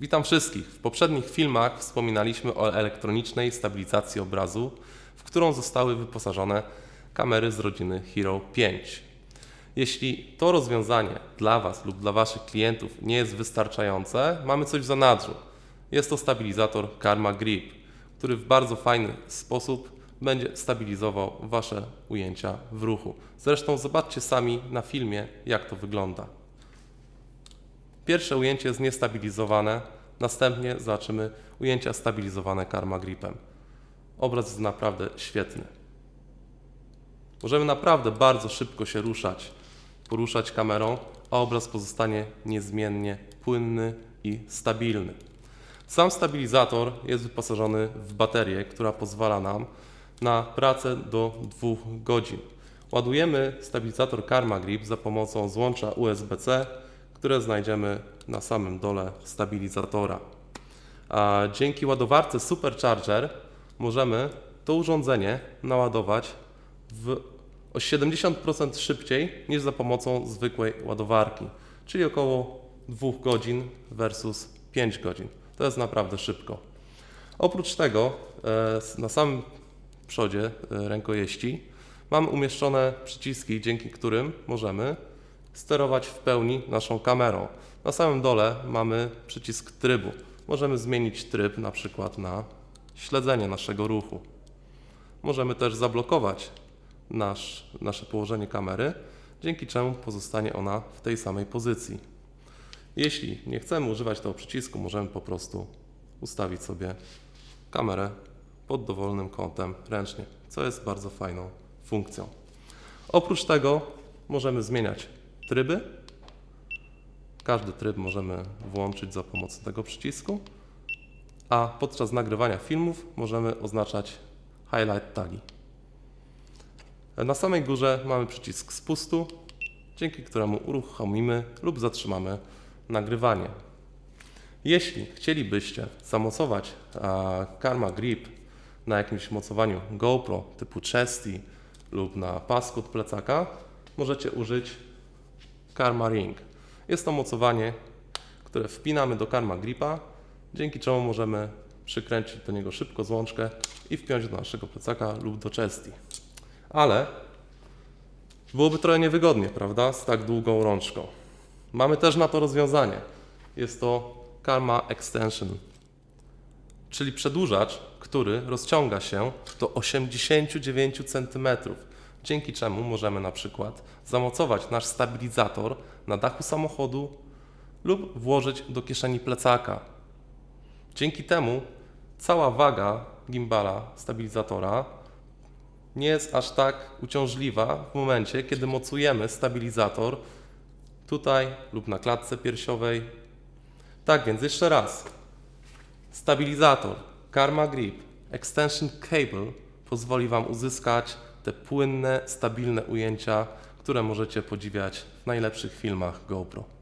Witam wszystkich. W poprzednich filmach wspominaliśmy o elektronicznej stabilizacji obrazu, w którą zostały wyposażone kamery z rodziny Hero 5. Jeśli to rozwiązanie dla Was lub dla Waszych klientów nie jest wystarczające, mamy coś w zanadrzu. Jest to stabilizator Karma Grip, który w bardzo fajny sposób będzie stabilizował Wasze ujęcia w ruchu. Zresztą zobaczcie sami na filmie, jak to wygląda. Pierwsze ujęcie jest niestabilizowane, następnie zobaczymy ujęcia stabilizowane Karma Gripem. Obraz jest naprawdę świetny. Możemy naprawdę bardzo szybko się ruszać, poruszać kamerą, a obraz pozostanie niezmiennie płynny i stabilny. Sam stabilizator jest wyposażony w baterię, która pozwala nam na pracę do 2 godzin. Ładujemy stabilizator Karma Grip za pomocą złącza USB-C, które znajdziemy na samym dole stabilizatora. A dzięki ładowarce Supercharger możemy to urządzenie naładować w o 70% szybciej niż za pomocą zwykłej ładowarki, czyli około 2 godzin versus 5 godzin. To jest naprawdę szybko. Oprócz tego e, na samym przodzie e, rękojeści mamy umieszczone przyciski, dzięki którym możemy sterować w pełni naszą kamerą. Na samym dole mamy przycisk trybu. Możemy zmienić tryb na przykład na śledzenie naszego ruchu. Możemy też zablokować nasz, nasze położenie kamery, dzięki czemu pozostanie ona w tej samej pozycji. Jeśli nie chcemy używać tego przycisku, możemy po prostu ustawić sobie kamerę pod dowolnym kątem ręcznie, co jest bardzo fajną funkcją. Oprócz tego możemy zmieniać tryby. Każdy tryb możemy włączyć za pomocą tego przycisku, a podczas nagrywania filmów możemy oznaczać highlight tagi. Na samej górze mamy przycisk spustu, dzięki któremu uruchomimy lub zatrzymamy nagrywanie. Jeśli chcielibyście zamocować Karma Grip na jakimś mocowaniu GoPro typu Chesty lub na pasku od plecaka, możecie użyć Karma Ring. Jest to mocowanie, które wpinamy do Karma Gripa, dzięki czemu możemy przykręcić do niego szybko złączkę i wpiąć do naszego plecaka lub do Chesty. Ale byłoby trochę niewygodnie, prawda, z tak długą rączką. Mamy też na to rozwiązanie. Jest to Karma Extension, czyli przedłużacz, który rozciąga się do 89 cm, dzięki czemu możemy na przykład zamocować nasz stabilizator na dachu samochodu lub włożyć do kieszeni plecaka. Dzięki temu cała waga gimbala stabilizatora nie jest aż tak uciążliwa w momencie, kiedy mocujemy stabilizator tutaj lub na klatce piersiowej. Tak więc jeszcze raz. Stabilizator Karma Grip Extension Cable pozwoli Wam uzyskać te płynne, stabilne ujęcia, które możecie podziwiać w najlepszych filmach GoPro.